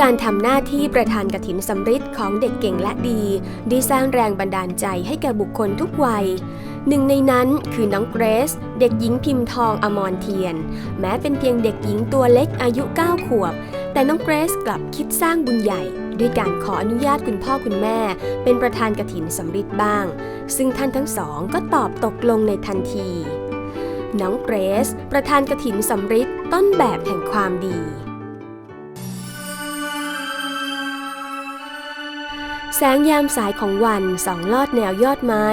การทำหน้าที่ประธานกฐินสำริดของเด็กเก่งและดีได้สร้างแรงบันดาลใจให้แก่บุคคลทุกวัย หนึ่งในนั้นคือน้องเกรซเด็กหญิงพิมพ์ทองอมรเทียน แม้เป็นเพียงเด็กหญิงตัวเล็กอายุ 9 ขวบ แต่น้องเกรซกลับคิดสร้างบุญใหญ่ ด้วยการขออนุญาตคุณพ่อคุณแม่ เป็นประธานกฐินสำริดบ้าง ซึ่งท่านทั้งสองก็ตอบตกลงในทันที น้องเกรซประธานกฐินสำริดต้นแบบแห่งความดี แสงยามสายของวันส่องลอดแนวยอดไม้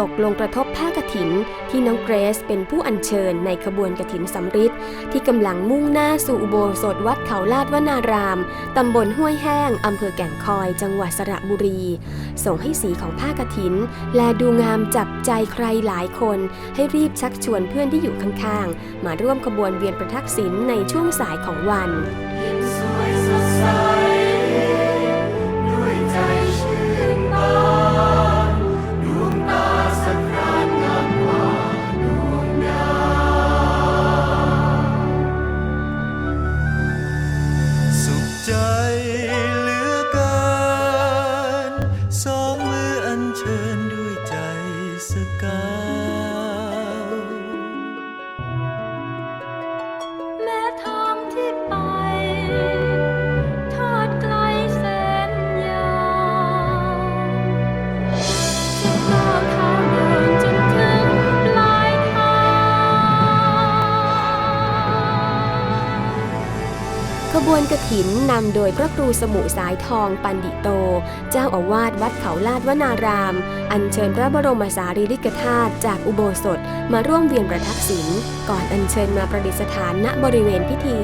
ตกลงกระทบผ้ากฐิน ที่น้องเกรซเป็นผู้อัญเชิญในขบวนกฐินสำริดที่กำลังมุ่งหน้าสู่อุโบสถวัดเขาลาดวนาราม ตำบลห้วยแห้ง อำเภอแก่งคอย จังหวัดสระบุรี ส่งให้สีของผ้ากฐิน แลดูงามจับใจใครหลายคน ให้รีบชักชวนเพื่อนที่อยู่ข้างๆ มาร่วมขบวนเวียนประทักษิณในช่วงสายของวัน ขบวนกระถินนำโดยพระครูสมุสายทองปันดิโต เจ้าอาวาสวัดเขาลาดวนาราม อัญเชิญพระบรมสารีริกธาตุจากอุโบสถมาร่วมเวียนประทักษิณก่อนอัญเชิญมาประดิษฐานณบริเวณพิธี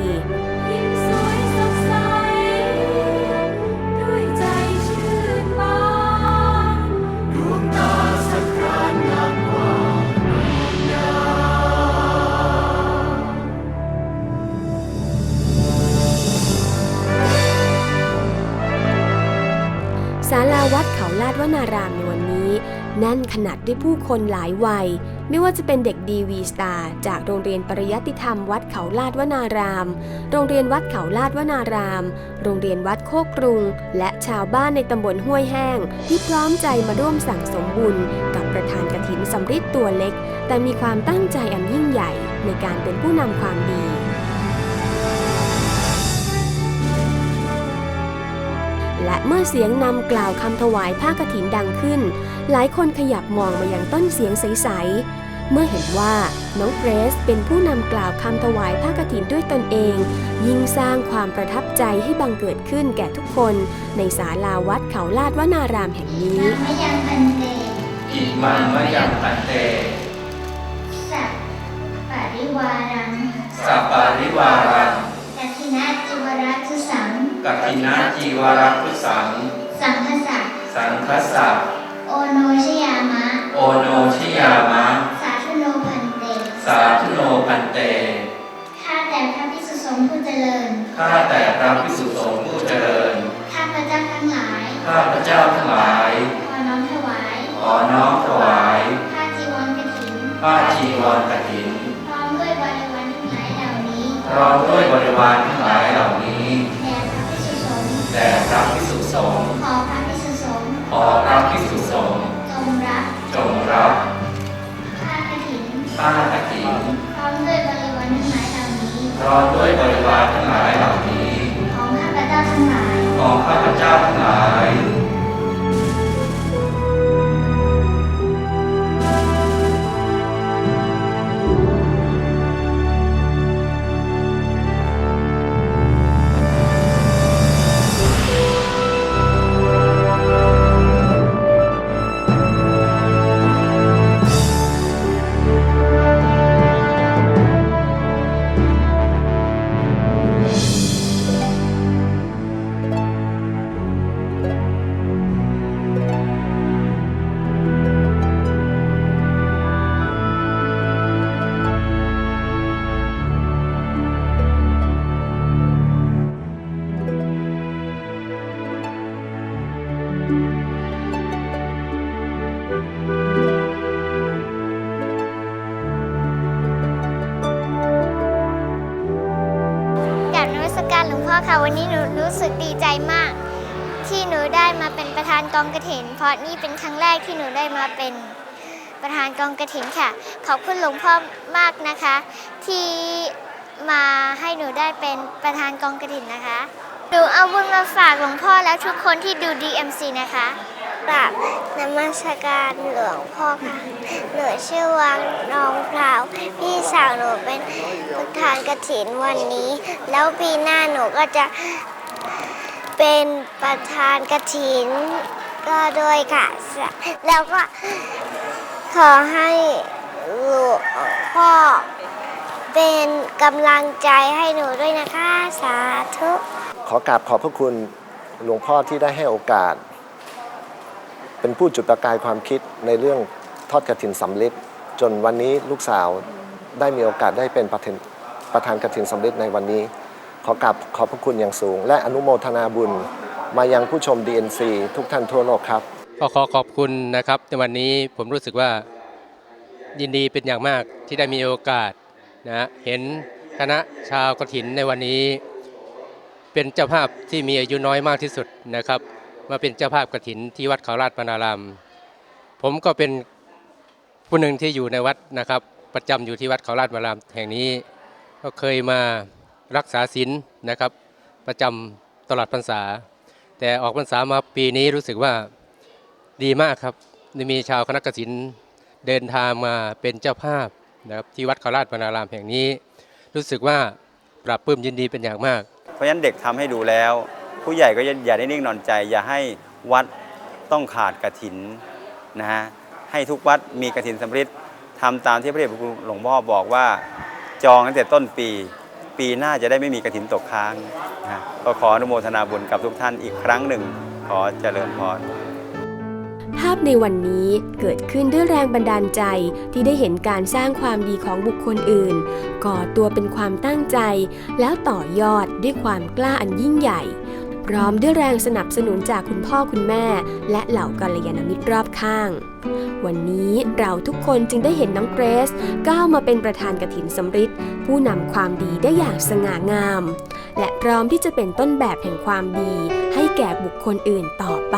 ลาดวนารามในวันนี้แน่นขนาดด้วยผู้คนหลายวัย ไม่ว่าจะเป็นเด็กดีวีสตาร์จากโรงเรียนปริยัติธรรมวัดเขาลาดวนาราม โรงเรียนวัดเขาลาดวนาราม โรงเรียนวัดโคกรุง และชาวบ้านในตำบลห้วยแห้ง ที่พร้อมใจมาร่วมสั่งสมบุญกับประธานกฐินสำริดตัวเล็ก แต่มีความตั้งใจอันยิ่งใหญ่ในการเป็นผู้นำความดี และเมื่อเสียงนำกล่าวคำถวายผ้ากฐินดังขึ้น หลายคนขยับมองมายังต้นเสียงใส ๆ เมื่อเห็นว่าน้องเกรซเป็นผู้นำกล่าวคำถวายผ้ากฐินด้วยตนเอง ยิ่งสร้างความประทับใจให้บังเกิดขึ้นแก่ทุกคนในศาลาวัดเขาลาดวนารามแห่งนี้มะยังพันเตอิมังมะยังพันเต สัพปะริวารัง สัปปาริวารัง กัทินาจิวรัตุสัง กัติ นาจีวรักขุสัง สังคสะสังคัสสะโอโนชยามะ โอโนชิยามะ สาธุโนพันเต สาธุโนพันเต ข้าแต่พระพิสุสงฆ์ผู้เจริญ ข้าแต่พระพิสุสงฆ์ผู้เจริญ ข้าพระเจ้าทั้งหลาย ข้าพระเจ้าทั้งหลาย ขอน้อมถวาย ขอน้อมถวาย ผ้าจีวรกฐิน ผ้าจีวรกฐิน พร้อมด้วยบริวารทั้งหลายเหล่านี้ พร้อมด้วยบริวารทั้งหลายเหล่านี้ แด่พระพิสุสงฆ์ขอพระพิสุสงฆ์ขอพระพิสุสงฆ์จงรับจงรับผ้ากฐินผ้ากฐินพร้อมด้วยบริวารทั้งหลายเหล่านี้พร้อมด้วยบริวารทั้งหลายเหล่านี้ ของข้าพเจ้าทั้งหลายของข้าพเจ้าทั้งหลาย ค่ะ วันนี้หนูรู้สึกดีใจมาก ที่หนูได้มาเป็นประธานกองกระถิน เพราะนี่เป็นครั้งแรกที่หนูได้มาเป็นประธานกองกระถินค่ะ ขอบคุณหลวงพ่อมากนะคะ ที่มาให้หนูได้เป็นประธานกองกระถินนะคะ หนูเอาบุญมาฝากหลวงพ่อและทุกคนที่ดู DMC นะคะ กราบนมัสการหลวงพ่อค่ะ หนูชื่อวังน้องพราว พี่สาวหนูเป็นประธานกระถินวันนี้ แล้วปีหน้าหนูก็จะเป็นประธานกระถินก็ด้วยค่ะ แล้วก็ขอให้หลวงพ่อเป็นกำลังใจให้หนูด้วยนะคะ สาธุ ขอกราบขอบพระคุณหลวงพ่อที่ได้ให้โอกาส เป็นผู้จุดประกายความคิดในเรื่องทอดกระถินสำลิดจนวันนี้ลูกสาวได้มีโอกาสได้เป็นประธานประธานกระถินสำลิดในวันนี้ ขอกราบขอบพระคุณอย่างสูง และอนุโมทนาบุญมายังผู้ชม DNC ทุกท่านทั่วโลกครับ ก็ขอขอบคุณนะครับ ในวันนี้ผมรู้สึกว่ายินดีเป็นอย่างมากที่ได้มีโอกาสนะเห็นคณะชาวกฐินในวันนี้ เป็นเจ้าภาพที่มีอายุน้อยมากที่สุดนะครับ มาเป็นเจ้าภาพกฐินที่วัดเขาราชปนาราม ผมก็เป็นผู้หนึ่งที่อยู่ในวัดนะครับ ประจำอยู่ที่วัดเขาราชปนารามแห่งนี้ ก็เคยมารักษาศีลนะครับ ประจำตลอดพรรษา แต่ออกพรรษามาปีนี้รู้สึกว่าดีมากครับมีชาวคณะกสินเดินทางมาเป็นเจ้าภาพนะครับที่วัดเขาราชพนารามแห่งนี้ รู้สึกว่าปรับปลื้มยินดีเป็นอย่างมาก เพราะฉะนั้นเด็กทำให้ดูแล้ว ผู้ใหญ่ก็อย่าได้นิ่งนอนใจ อย่าให้วัดต้องขาดกระถินนะฮะให้ทุกวัดมีกระถินสำริดทำตามที่พระเดชพระคุณหลวงพ่อบอกว่าจองตั้งแต่ต้นปี ปีหน้าจะได้ไม่มีกระถินตกค้างนะก็ขออนุโมทนาบุญกับทุกท่านอีกครั้งหนึ่ง ขอเจริญพรภาพในวันนี้เกิดขึ้นด้วยแรงบันดาลใจที่ได้เห็นการสร้างความดีของบุคคลอื่น ก่อตัวเป็นความตั้งใจ แล้วต่อยอดด้วยความกล้าอันยิ่งใหญ่ ร้อมด้วยแรงสนับสนุนจากคุณพ่อคุณแม่ และเหล่ากัลยาณมิตรรอบข้าง วันนี้เราทุกคนจึงได้เห็นน้องเกรซก้าวมาเป็นประธานกฐินสำริดผู้นำความดีได้อย่างสง่างาม และพร้อมที่จะเป็นต้นแบบแห่งความดีให้แก่บุคคลอื่นต่อไป